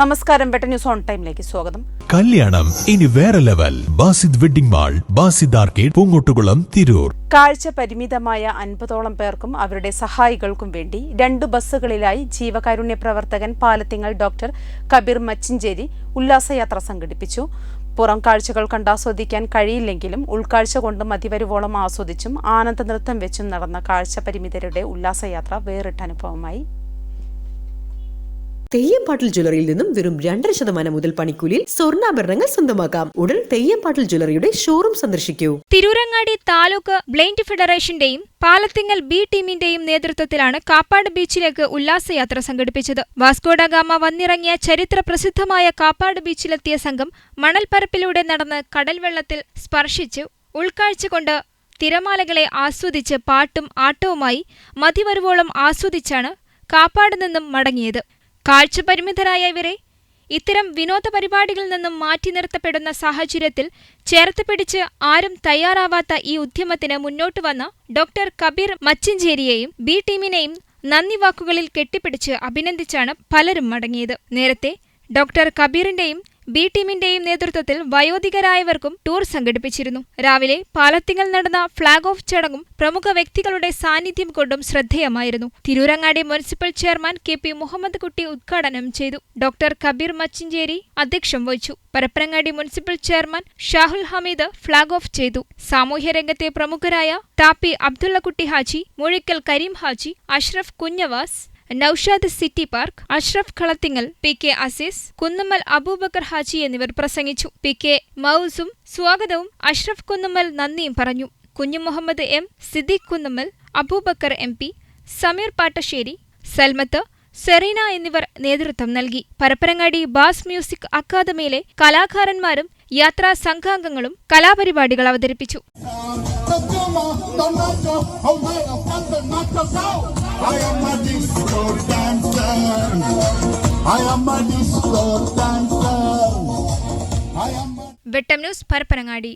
നമസ്കാരം വെട്ട news on ടൈമിലേക്ക് സ്വാഗതം. കല്യാണം ഇനി വേറെ level. Basid wedding mall Basid arcade Poongottukulam Tirur. കാഴ്ച പരിമിതമായ അൻപതോളം പേർക്കും അവരുടെ സഹായികൾക്കും വേണ്ടി രണ്ട് ബസ്സുകളിലായി ജീവകാരുണ്യ പ്രവർത്തകൻ പാലത്തിങ്ങൾ ഡോക്ടർ കബീർ മച്ചിഞ്ചേരി ഉല്ലാസയാത്ര സംഘടിപ്പിച്ചു. പുറം കാഴ്ചകൾ കണ്ടാസ്വദിക്കാൻ കഴിയില്ലെങ്കിലും ഉൾക്കാഴ്ച കൊണ്ട് മതിവരുവോളം ആസ്വദിച്ചും ആനന്ദ നൃത്തം വെച്ചും നടന്ന കാഴ്ച പരിമിതരുടെ ഉല്ലാസയാത്ര വേറിട്ട അനുഭവമായി. തെയ്യംപാട്ടിൽ ജ്വല്ലറിയിൽ നിന്നും വെറും രണ്ടര ശതമാനം മുതൽ പണിക്കൂലിയിൽ സ്വർണാഭരണങ്ങൾ സ്വന്തമാക്കാം. ഉടൻ തെയ്യംപാട്ടിൽ ജ്വല്ലറിയുടെ ഷോറൂം സന്ദർശിക്കൂ. തിരൂരങ്ങാടി താലൂക്ക് ബ്ലൈൻഡ് ഫെഡറേഷന്റെയും പാലത്തിങ്ങൽ ബി ടീമിന്റെയും നേതൃത്വത്തിലാണ് കാപ്പാട് ബീച്ചിലേക്ക് ഉല്ലാസയാത്ര സംഘടിപ്പിച്ചത്. വാസ്കോഡ ഗാമ വന്നിറങ്ങിയ ചരിത്ര പ്രസിദ്ധമായ കാപ്പാട് ബീച്ചിലെത്തിയ സംഘം മണൽപ്പരപ്പിലൂടെ നടന്ന് കടൽവെള്ളത്തിൽ സ്പർശിച്ച്. ഉൾക്കാഴ്ച കൊണ്ട് തിരമാലകളെ ആസ്വദിച്ച് പാട്ടും ആട്ടവുമായി മതിവരുവോളം ആസ്വദിച്ചാണ് കാപ്പാട് നിന്നും മടങ്ങിയത്. കാഴ്ചപരിമിതരായ ഇവരെ ഇത്തരം വിനോദ പരിപാടികളിൽ നിന്നും മാറ്റി നിർത്തപ്പെടുന്ന സാഹചര്യത്തിൽ ചേർത്ത് പിടിച്ച് ആരും തയ്യാറാവാത്ത ഈ ഉദ്യമത്തിന് മുന്നോട്ട് വന്ന ഡോക്ടർ കബീർ മച്ചിഞ്ചേരിയെയും ബി ടീമിനെയും നന്ദി വാക്കുകളിൽ കെട്ടിപ്പിടിച്ച് അഭിനന്ദിച്ചാണ് പലരും മടങ്ങിയത്. നേരത്തെ ഡോക്ടർ കബീറിന്റെയും ബി ടീമിന്റെയും നേതൃത്വത്തിൽ വയോധികരായവർക്കും ടൂർ സംഘടിപ്പിച്ചിരുന്നു. രാവിലെ പാലത്തിങ്ങൽ നടന്ന ഫ്ളാഗ് ഓഫ് ചടങ്ങും പ്രമുഖ വ്യക്തികളുടെ സാന്നിധ്യം കൊണ്ടും ശ്രദ്ധേയമായിരുന്നു. Tirurangadi municipal chairman K P Muhammad Kutty ഉദ്ഘാടനം ചെയ്തു. ഡോക്ടർ കബീർ മച്ചിഞ്ചേരി അധ്യക്ഷം വഹിച്ചു. Parappanangadi municipal chairman Shahul Hameed flag off ചെയ്തു. സാമൂഹ്യരംഗത്തെ പ്രമുഖരായ Thappi Abdullakutty Haji Muzhikkal Kareem Haji Ashraf Kunhavas Noushad city park Ashraf Kalathingal P K Azeez Kunnummal Aboobacker Haji എന്നിവർ പ്രസംഗിച്ചു. P K മൌസും സ്വാഗതവും അഷ്റഫ് കുന്നുമ്മൽ നന്ദിയും പറഞ്ഞു. Kunju Muhammad M Siddique Kunnummal Aboobacker M P Sameer Pattasseri Salmath Sereena എന്നിവർ നേതൃത്വം നൽകി. Parappanangadi bass music അക്കാദമിയിലെ കലാകാരന്മാരും യാത്രാ സംഘാംഗങ്ങളും കലാപരിപാടികൾ അവതരിപ്പിച്ചു. I don't Vettam news Parappanangadi.